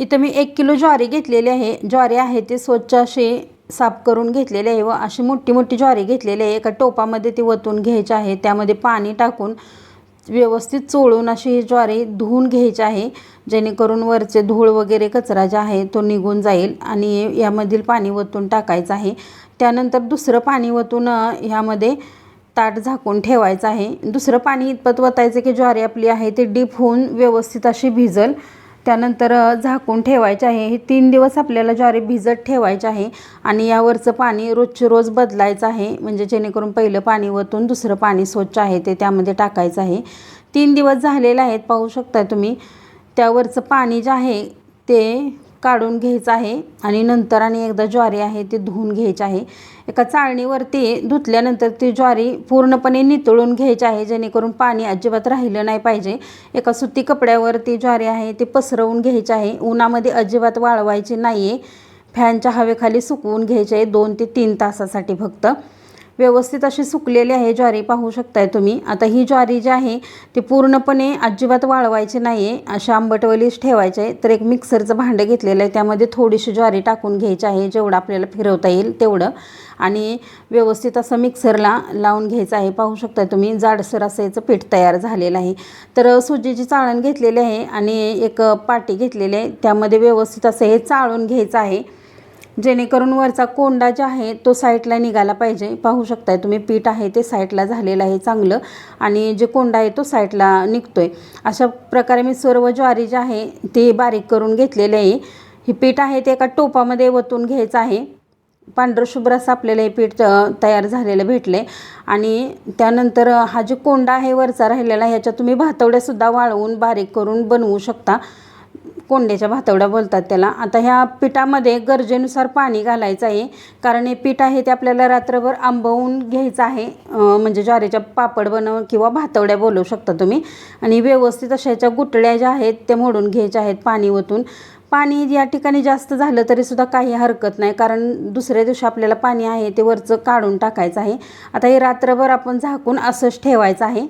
इथं मी एक किलो ज्वारी घेतलेली आहे. ज्वारी आहे ते स्वच्छ अशी साफ करून घेतलेले आहे व अशी मोठी मोठी ज्वारी घेतलेली आहे. एका टोपामध्ये ती वतून घ्यायची आहे. त्यामध्ये पाणी टाकून व्यवस्थित चोळून अशी ही ज्वारी धुवून घ्यायची आहे. जेणेकरून वरचे धूळ वगैरे कचरा जे आहे तो निघून जाईल आणि यामधील पाणी वतून टाकायचं आहे. त्यानंतर दुसरं पाणी वतून ह्यामध्ये ताट झाकून ठेवायचं आहे. दुसरं पाणी इतपत वतायचं की ज्वारी आपली आहे ती डीप होऊन व्यवस्थित अशी भिजल त्यानंतर झाकून ठेवायचे आहे. हे तीन दिवस आपल्याला ज्वारी भिजत ठेवायचे आहे आणि यावरचं पाणी रोजचे रोज बदलायचं आहे. म्हणजे जेणेकरून पहिलं पाणी वतून दुसरं पाणी स्वच्छ आहे ते त्यामध्ये टाकायचं आहे. तीन दिवस झालेले आहेत पाहू शकता तुम्ही. त्यावरचं पाणी जे आहे ते काढून घ्यायचं आहे आणि नंतर आणि एकदा ज्वारी आहे ती धुवून घ्यायची आहे. एका चाळणीवरती धुतल्यानंतर ती ज्वारी पूर्णपणे नितळून घ्यायची आहे जेणेकरून पाणी अजिबात राहिलं नाही पाहिजे. एका सुती कपड्यावरती ज्वारी आहे ती पसरवून घ्यायची आहे. उन्हामध्ये अजिबात वाळवायची नाही आहे फॅनच्या हवेखाली सुकवून घ्यायची आहे दोन ते तीन तासासाठी फक्त. व्यवस्थित अशी सुकलेली आहे ज्वारी पाहू शकताय तुम्ही. आता ही ज्वारी जी आहे ती पूर्णपणे अजिबात वाळवायची नाही आहे अशा आंबटवलीच ठेवायची. आहे तर एक मिक्सरचं भांडं घेतलेलं आहे. त्यामध्ये थोडीशी ज्वारी टाकून घ्यायची आहे. जेवढं आपल्याला फिरवता येईल तेवढं. आणि व्यवस्थित असं मिक्सरला लावून घ्यायचं आहे. पाहू शकता तुम्ही जाडसर असं याचं पीठ तयार झालेलं आहे. तर सुजीची चाळण घेतलेली आहे आणि एक पाटी घेतलेली आहे. त्यामध्ये व्यवस्थित असं हे चाळून घ्यायचं आहे. जेणेकरून वरचा कोंडा जो आहे तो साईडला निघाला पाहिजे. पाहू शकताय तुम्ही पीठ आहे ते साईडला झालेलं आहे चांगलं आणि जे कोंडा आहे तो साईडला निघतोय. अशा प्रकारे मी सर्व ज्वारी जी आहे ती बारीक करून घेतलेली आहे. ही पीठ आहे ते एका टोपामध्ये वतून घ्यायचं आहे. पांढरशुभ्र असं आपल्याला हे पीठ तयार झालेलं भेटले आणि त्यानंतर हा जो कोंडा आहे वरचा राहिलेला ह्याच्यात तुम्ही भातवड्यासुद्धा वाळवून बारीक करून बनवू शकता. कोंड्याच्या भातवड्या बोलतात त्याला. आता ह्या पिठामध्ये गरजेनुसार पाणी घालायचं आहे. कारण हे पीठ आहे ते आपल्याला रात्रभर आंबवून घ्यायचं आहे. म्हणजे ज्वारीच्या पापड बनव किंवा भातवड्या बोलवू शकता तुम्ही. आणि व्यवस्थित अशा ह्याच्या गुटळ्या ज्या आहेत त्या मोडून घ्यायच्या आहेत पाणी ओतून. पाणी या ठिकाणी जास्त झालं तरीसुद्धा काही हरकत नाही. कारण दुसऱ्या दिवशी आपल्याला पाणी आहे ते वरचं काढून टाकायचं आहे. आता हे रात्रभर आपण झाकून असंच ठेवायचं आहे.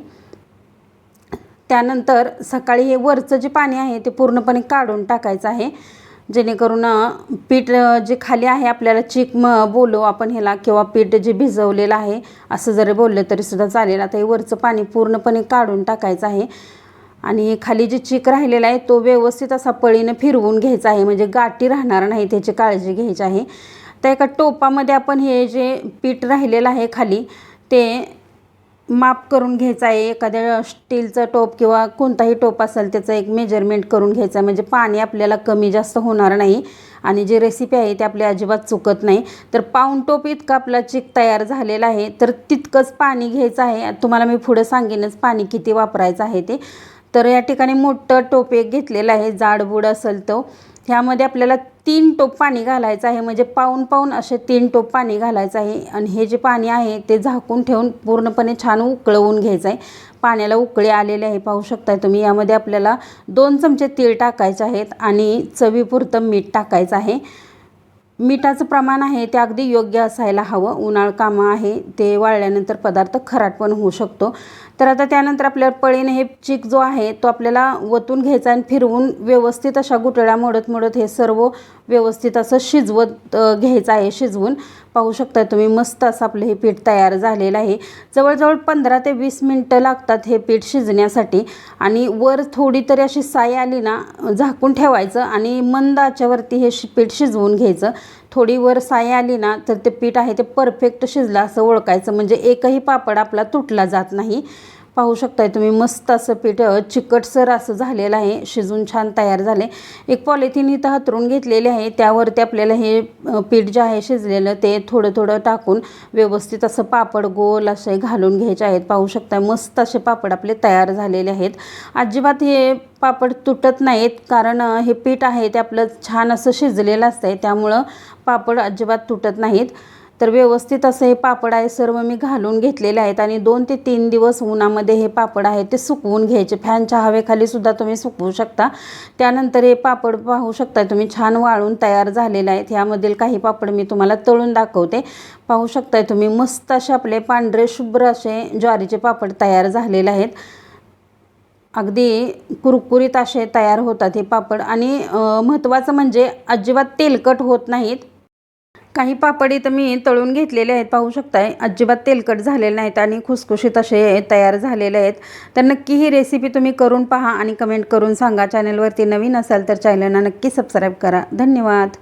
त्यानंतर सकाळी हे वरचं जे पाणी आहे ते पूर्णपणे काढून टाकायचं आहे. जेणेकरून पीठ जे खाली आहे आपल्याला चिक म बोलू आपण ह्याला किंवा पीठ जे भिजवलेलं आहे असं जरी बोललं तरीसुद्धा चालेल. आता हे वरचं पाणी पूर्णपणे काढून टाकायचं आहे. आणि खाली जे चिक राहिलेला आहे तो व्यवस्थित असा पळीनं फिरवून घ्यायचा आहे. म्हणजे गाठी राहणार नाही त्याची काळजी घ्यायची आहे. तर एका टोपामध्ये आपण हे जे पीठ राहिलेलं आहे खाली ते माप करून घ्यायचं आहे. एखाद्या स्टीलचं टोप किंवा कोणताही टोप असेल त्याचं एक मेजरमेंट करून घ्यायचं आहे. म्हणजे पाणी आपल्याला कमी जास्त होणार नाही. आणि जी रेसिपी आहे ती आपली अजिबात चुकत नाही. तर पाऊण टोप इतका आपला चिक तयार झालेला आहे तर तितकंच पाणी घ्यायचं आहे. तुम्हाला मी पुढं सांगेनच पाणी किती वापरायचं आहे ते. तर या ठिकाणी मोठं टोप एक घेतलेलं आहे. जाडबूड असेल तो. ह्यामध्ये आपल्याला तीन टोप पाणी घालायचं आहे. म्हणजे पाऊन पाऊन असे तीन टोप पाणी घालायचं आहे. आणि हे जे पाणी आहे ते झाकून ठेवून पूर्णपणे छान उकळवून घ्यायचं आहे. पाण्याला उकळी आलेले आहे पाहू शकताय तुम्ही. यामध्ये आपल्याला दोन चमचे तीळ टाकायचे आहेत आणि चवीपुरतं मीठ टाकायचं आहे. मिठाचं प्रमाण आहे ते अगदी योग्य असायला हवं. उन्हाळ कामं आहे ते वाळल्यानंतर पदार्थ खराट पण होऊ शकतो. तर आता त्यानंतर आपल्या पळीने हे चीक जो आहे तो आपल्याला वतून घ्यायचा आणि फिरवून व्यवस्थित अशा गुटळ्या मोडत मोडत हे सर्व व्यवस्थित असं शिजवत घ्यायचं आहे शिजवून. पाहू शकता तुम्ही मस्त असं आपलं हे पीठ तयार झालेलं आहे. जवळजवळ पंधरा ते वीस मिनटं लागतात हे पीठ शिजण्यासाठी. आणि वर थोडी तरी अशी साय आली ना झाकून ठेवायचं आणि मंद आच्यावरती हे शि पीठ शिजवून घ्यायचं. थोडी वर साय आली ना तर ते पीठ आहे ते परफेक्ट शिजलं असं ओळखायचं. म्हणजे एकही पापड आपला तुटला जात नाही. पाहू शकताय तुम्ही मस्त असं पीठ चिकटसर असं झालेलं आहे शिजून छान तयार झाले. एक पॉलिथिन इथं हातरून घेतलेले आहे त्यावरती आपल्याला हे पीठ जे आहे शिजलेलं ते थोडं थोडं टाकून व्यवस्थित असं पापड गोल असे घालून घ्यायचे आहेत. पाहू शकताय मस्त असे पापड आपले तयार झालेले आहेत. अजिबात हे पापड तुटत नाहीत कारण हे पीठ आहे ते आपलं छान असं शिजलेलं असतं आहे त्यामुळं पापड अजिबात तुटत नाहीत. तर व्यवस्थित असं हे पापड आहे सर्व मी घालून घेतलेले आहेत आणि दोन ते तीन दिवस उन्हामध्ये हे पापड आहे ते सुकवून घ्यायचे. फॅनच्या हवेखाली सुद्धा तुम्ही सुकवू शकता. त्यानंतर हे पापड पाहू शकता तुम्ही छान वाळून तयार झालेले आहेत. ह्यामधील काही पापड मी तुम्हाला तळून दाखवते. पाहू शकताय तुम्ही मस्त असे आपले पांढरे शुभ्र असे ज्वारीचे पापड तयार झालेले आहेत. अगदी कुरकुरीत असे तयार होतात हे पापड. आणि महत्त्वाचं म्हणजे अजिबात तेलकट होत नाहीत. काही पापड इथं मी तळून घेतलेले आहेत पाहू शकताय. अजिबात तेलकट झालेले नाहीत आणि खुसखुशीत असे तयार झालेले आहेत. तर नक्की ही रेसिपी तुम्ही करून पहा आणि कमेंट करून सांगा. चॅनलवरती नवीन असाल तर चॅनलला नक्की सबस्क्राईब करा. धन्यवाद.